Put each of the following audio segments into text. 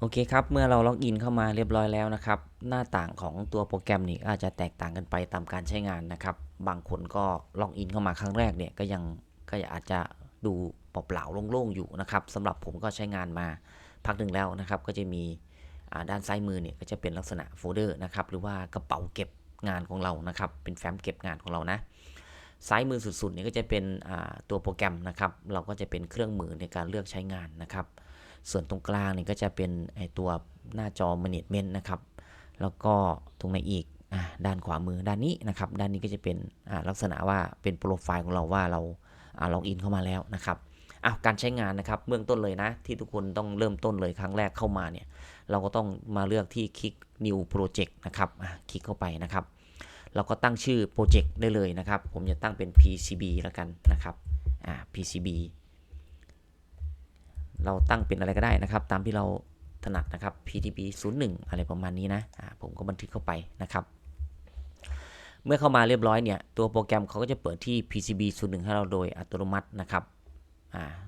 โอเคครับ เมื่อเราล็อกอินเข้ามาเรียบร้อยแล้วนะครับ หน้าต่างของตัวโปรแกรมนี่อาจจะแตกต่างกันไปตามการใช้งานนะครับ บางคนก็ล็อกอินเข้ามาครั้งแรกเนี่ยก็ยังก็อาจจะดูเปล่าๆโล่งๆอยู่นะครับสำหรับผมก็ใช้งานมาพักหนึ่งแล้วนะครับ ก็จะมีด้านซ้ายมือเนี่ยก็จะเป็นลักษณะโฟลเดอร์นะครับหรือว่ากระเป๋าเก็บงานของเรานะครับ เป็นแฟ้มเก็บงานของเรานะซ้ายมือสุดๆเนี่ยก็จะเป็นตัวโปรแกรมนะครับ เราก็จะเป็นเครื่องมือในการเลือกใช้งานนะครับ ส่วนตรงกลางนี่ก็จะเป็นไอตัวหน้าจอ management นะครับ แล้วก็ตรงไหนอีกอด้านขวามือด้านนี้นะครับ ด้านนี้ก็จะเป็นลักษณะว่าเป็นโปรไฟล์ของเราว่าเราล็อกอินเข้ามาแล้วนะครับอะการใช้งานนะครับเบื้องต้นเลยนะ ที่ทุกคนต้องเริ่มต้นเลยครั้งแรกเข้ามาเนี่ย เราก็ต้องมาเลือกที่คลิก new project นะครับคลิกเข้าไปนะครับ เราก็ตั้งชื่อโปรเจกต์ได้เลยนะครับ ผมจะตั้งเป็น PCB แล้วกันนะครับ PCB เราตั้งเป็นอะไรก็ได้นะครับ ตามที่เราถนัดนะครับ PTB 01 อะไรประมาณนี้นะผมก็บันทึกเข้าไปนะครับ เมื่อเข้ามาเรียบร้อยเนี่ยตัวโปรแกรมเขาก็จะเปิดที่ PCB 01 ให้เราโดยอัตโนมัตินะครับ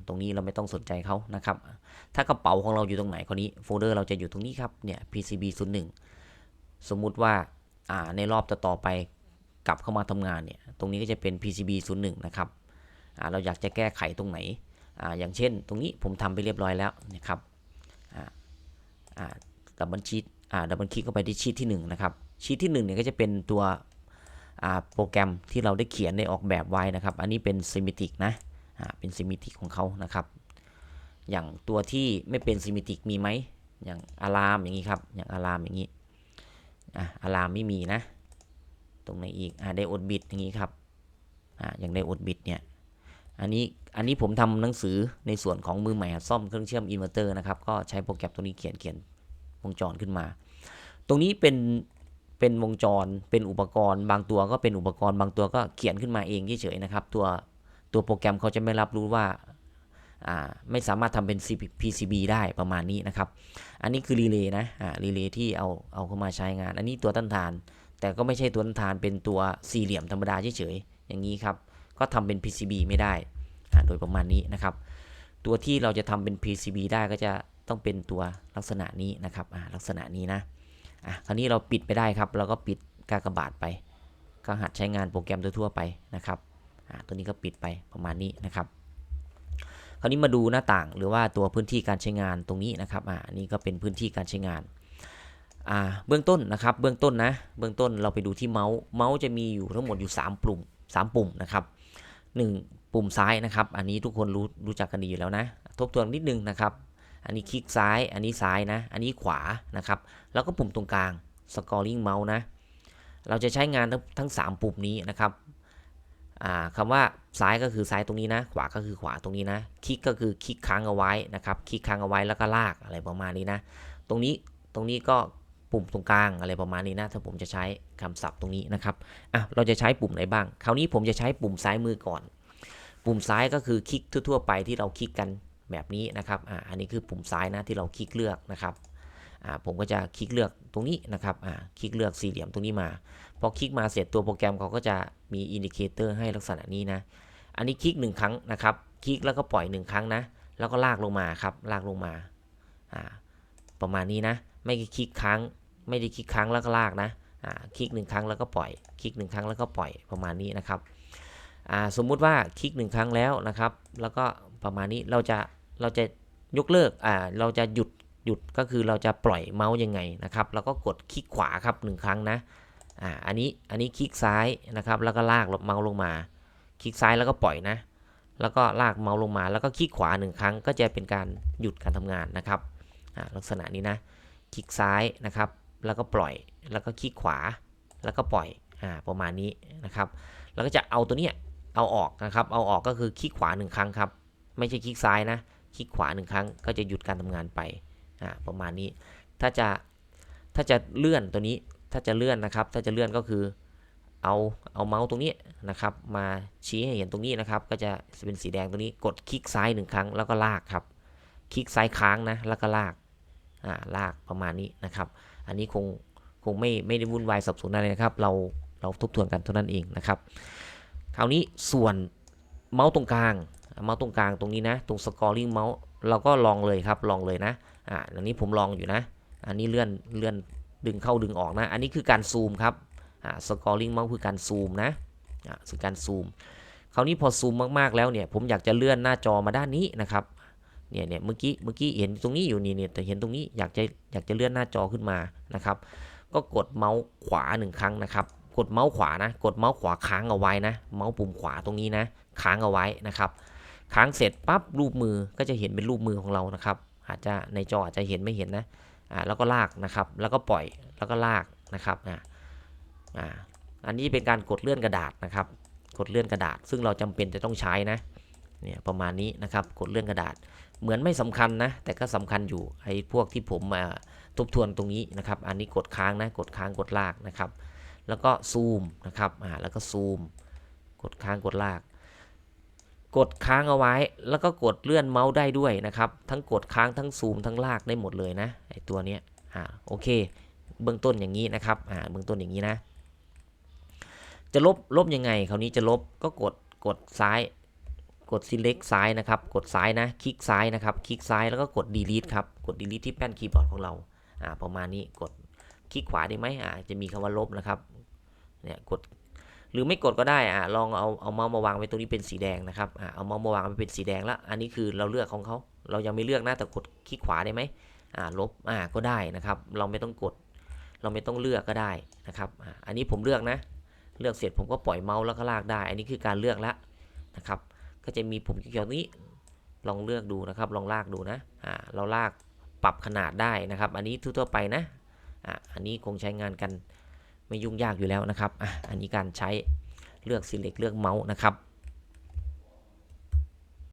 ตรงนี้เราไม่ต้องสนใจเขานะครับ ถ้ากระเป๋าของเราอยู่ตรงไหนคนนี้โฟลเดอร์เราจะอยู่ตรงนี้ครับเนี่ย PCB 01 สมมุติว่าในรอบต่อไปกลับเข้ามาทำงานเนี่ยตรงนี้ก็จะเป็น PCB 01 นะครับเราอยากจะแก้ไขตรงไหน อย่างเช่น ตรงนี้ผมทำไปเรียบร้อยแล้วนะครับดับเบิลชีตดับเบิลคลิกเข้าไปที่ชีตที่1นะครับชีตที่1เนี่ยก็จะเป็นตัวโปรแกรมที่เราได้เขียนได้ออกแบบไว้นะครับ อันนี้เป็นซิมิติกนะเป็นซิมิติกของเขานะครับ อย่างตัวที่ไม่เป็นซิมิติกมีไหม อย่างอะลามอย่างนี้ครับ อย่างอะลามอย่างนี้อะอะลามไม่มีนะ ตรงไหนอีกอ่าไดโอดบิตอย่างนี้ครับอ่าอย่างไดโอดบิตเนี่ย อันนี้อันนี้ผมทำหนังสือในส่วนของมือใหม่หัดซ่อมเครื่องเชื่อมอินเวอร์เตอร์นะครับ ก็ใช้โปรแกรมตัวนี้เขียนเขียนวงจรขึ้นมา ตรงนี้เป็นเป็นวงจรเป็นอุปกรณ์ บางตัวก็เป็นอุปกรณ์บางตัวก็เขียนขึ้นมาเองเฉยๆนะครับ ตัวตัวโปรแกรมเขาจะไม่รับรู้ว่าอ่าไม่สามารถทำเป็น PCB ได้ประมาณนี้นะครับ อันนี้คือรีเลย์นะอ่ารีเลย์ที่เอาเอาเข้ามาใช้งาน อันนี้ตัวต้านทาน แต่ก็ไม่ใช่ตัวต้านทานเป็นตัวสี่เหลี่ยมธรรมดาเฉยๆอย่างนี้ครับ ก็ทำเป็น PCB ไม่ได้โดยประมาณนี้นะครับ ตัวที่เราจะทำเป็น PCB ได้ก็จะต้องเป็นตัวลักษณะนี้นะครับลักษณะนี้นะอะคราวนี้เราปิดไปได้ครับ เราก็ปิดกากบาทไป ก็หัดใช้งานโปรแกรมทั่วๆไปนะครับอ่าตัวนี้ก็ปิดไปประมาณนี้นะครับ คราวนี้มาดูหน้าต่างหรือว่าตัวพื้นที่การใช้งานตรงนี้นะครับอ่านนี้ก็เป็นพื้นที่การใช้งานอ่าเบื้องต้นนะครับ เบื้องต้นนะ เบื้องต้นเราไปดูที่เมาส์ เมาส์จะมีอยู่ทั้งหมดอยู่ 3 ปุ่ม 3 ปุ่มนะครับ 1 ปุ่มซ้ายนะครับ อันนี้ทุกคนรู้รู้จักกันดีอยู่แล้วนะ ทบทวนนิดนึงนะครับ อันนี้คลิกซ้าย อันนี้ซ้ายนะ อันนี้ขวานะครับ แล้วก็ปุ่มตรงกลาง scoring mouse นะ เราจะใช้งานทั้งทั้ง 3 ปุ่มนี้นะครับคำว่าซ้ายก็คือซ้ายตรงนี้นะ ขวาก็คือขวาตรงนี้นะ คลิกก็คือคลิกค้างเอาไว้นะครับ คลิกค้างเอาไว้แล้วก็ลากอะไรประมาณนี้นะ ตรงนี้ตรงนี้ก็ ปุ่มตรงกลางอะไรประมาณนี้นะถ้าผมจะใช้คำศัพท์ตรงนี้นะครับอะเราจะใช้ปุ่มไหนบ้าง คราวนี้ผมจะใช้ปุ่มซ้ายมือก่อน ปุ่มซ้ายก็คือคลิกทั่ว ๆ ไปที่เราคลิกกันแบบนี้นะครับอ่าอันนี้คือปุ่มซ้ายนะที่เราคลิกเลือกนะครับอ่าผมก็จะคลิกเลือกตรงนี้นะครับอ่าคลิกเลือกสี่เหลี่ยมตรงนี้มาพอคลิกมาเสร็จตัวโปรแกรมเขาก็จะมีอินดิเคเตอร์ให้ลักษณะนี้นะอันนี้คลิกหนึ่งครั้งนะครับคลิกแล้วก็ปล่อยหนึ่งครั้งนะแล้วก็ลากลงมาครับลากลงมาอ่าประมาณนี้นะ ไม่ได้คลิกค้างไม่ได้คลิกครั้งแล้วก็ลากนะคลิกหนึ่งครั้งแล้วก็ปล่อย คลิกหนึ่งครั้งแล้วก็ปล่อยประมาณนี้นะครับสมมุติว่าคลิกหนึ่งครั้งแล้วนะครับ แล้วก็ประมาณนี้เราจะเราจะยกเลิกอ่าเราจะหยุดหยุดก็คือเราจะปล่อยเมาส์ยังไงนะครับเราก็กดคลิกขวาครับหนึ่งครั้งนะอ่าอันนี้อันนี้คลิกซ้ายนะครับแล้วก็ลากเมาส์ลงมา คลิกซ้ายแล้วก็ปล่อยนะ แล้วก็ลากเมาส์ลงมา แล้วก็คลิกขวาหนึ่งครั้งก็จะเป็นการหยุดการทำงานนะครับอ่าลักษณะนี้นะ คลิกซ้ายนะครับ แล้วก็ปล่อยแล้วก็คลิกขวาแล้วก็ปล่อยอ่าประมาณนี้นะครับแล้วก็จะเอาตัวเนี้ยเอาออกนะครับ เอาออกก็คือคลิกขวาหนึ่งครั้งครับไม่ใช่คลิกซ้ายนะคลิกขวาหนึ่งครั้งก็จะหยุดการทำงานไปอ่าประมาณนี้ ถ้าจะถ้าจะเลื่อนตัวนี้ถ้าจะเลื่อนนะครับ ถ้าจะเลื่อนก็คือเอาเอาเมาส์ตรงนี้นะครับ มาชี้ให้เห็นตรงนี้นะครับ ก็จะเป็นสีแดงตรงนี้กดคลิกซ้ายหนึ่งครั้งแล้วก็ลากครับ คลิกซ้ายค้างนะแล้วก็ลาก อ่าลากประมาณนี้นะครับ อันนี้คงคงไม่ไม่ได้วุ่นวายสับสนอะไรนะครับ เราเราทบทวนกันเท่านั้นเองนะครับ คราวนี้ส่วนเมาส์ตรงกลาง เมาส์ตรงกลางตรงนี้นะ ตรง scoring mouse เราก็ลองเลยครับลองเลยนะอ่าอันนี้ผมลองอยู่นะ อันนี้เลื่อนเลื่อนดึงเข้าดึงออกนะ อันนี้คือการซูมครับอ่าสกอร์ลิงเมาส์คือการซูมนะอ่าคือการซูมคราวนี้พอซูมมากๆแล้วเนี่ยผมอยากจะเลื่อนหน้าจอมาด้านนี้นะครับ เนี่ยเนี่ยเมื่อกี้เมื่อกี้เห็นตรงนี้อยู่นี่เนี่ยแต่เห็นตรงนี้อยากจะอยากจะเลื่อนหน้าจอขึ้นมานะครับ ก็กดเมาส์ขวาหนึ่งครั้งนะครับ กดเมาส์ขวานะกดเมาส์ขวาค้างเอาไว้นะ เมาส์ปุ่มขวาตรงนี้นะ ค้างเอาไว้นะครับค้างเสร็จปั๊บรูปมือก็จะเห็นเป็นรูปมือของเรานะครับ อาจจะในจออาจจะเห็นไม่เห็นนะอ่าแล้วก็ลากนะครับ แล้วก็ปล่อยแล้วก็ลากนะครับอ่าอ่าอันนี้เป็นการกดเลื่อนกระดาษนะครับ กดเลื่อนกระดาษ ซึ่งเราจำเป็นจะต้องใช้นะ เนี่ยประมาณนี้นะครับกดเลื่อนกระดาษเหมือนไม่สำคัญนะ แต่ก็สำคัญอยู่ไอ้พวกที่ผมมาทบทวนตรงนี้นะครับ อันนี้กดค้างนะกดค้างกดลากนะครับ แล้วก็ซูมนะครับอ่าแล้วก็ซูม กดค้างกดลาก กดค้างเอาไว้ แล้วก็กดเลื่อนเมาส์ได้ด้วยนะครับ ทั้งกดค้างทั้งซูมทั้งลากได้หมดเลยนะไอตัวเนี้ยอ่าโอเค เบื้องต้นอย่างนี้นะครับอ่าเบื้องต้นอย่างนี้นะ จะลบลบยังไงคราวนี้จะลบก็กดกดซ้าย กด select ซ้ายนะครับ กดซ้ายนะ คลิกซ้ายนะครับ คลิกซ้ายแล้วก็กด delete ครับ กด delete ที่แป้นคีย์บอร์ดของเรา อ่า ประมาณนี้ กด คลิกขวาได้ไหมอ่า จะมีคำว่าลบนะครับ เนี่ย กด หรือไม่กดก็ได้ อ่า ลองเอา เอาเมาส์มาวางไว้ตรงนี้เป็นสีแดงนะครับ อ่า เอาเมาส์มาวางไว้เป็นสีแดงแล้วอันนี้คือเราเลือกของเขา เรายังไม่เลือกนะ แต่กดคลิกขวาได้ไหมอ่า ลบ อ่า ก็ได้นะครับ เราไม่ต้องกด เราไม่ต้องเลือกก็ได้นะครับ อ่า อันนี้ผมเลือกนะ เลือกเสร็จผมก็ปล่อยเมาส์แล้วก็ลากได้ อันนี้คือการเลือกแล้วนะครับ ก็จะมีปุ่มเขียวๆนี้ ลองเลือกดูนะครับ ลองลากดูนะอ่าเราลากปรับขนาดได้นะครับ อันนี้ทั่วๆไปนะอ่าอันนี้คงใช้งานกันไม่ยุ่งยากอยู่แล้วนะครับอะอันนี้การใช้เลือก select เลือกเมาส์นะครับ